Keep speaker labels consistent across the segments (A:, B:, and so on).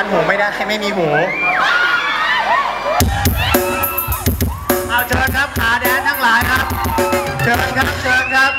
A: คันหูไม่ได้ไม่มีหู เอาเชิญครับขาแดนทั้งหลายครับ เชิญครับ เชิญครับ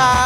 B: นะครับ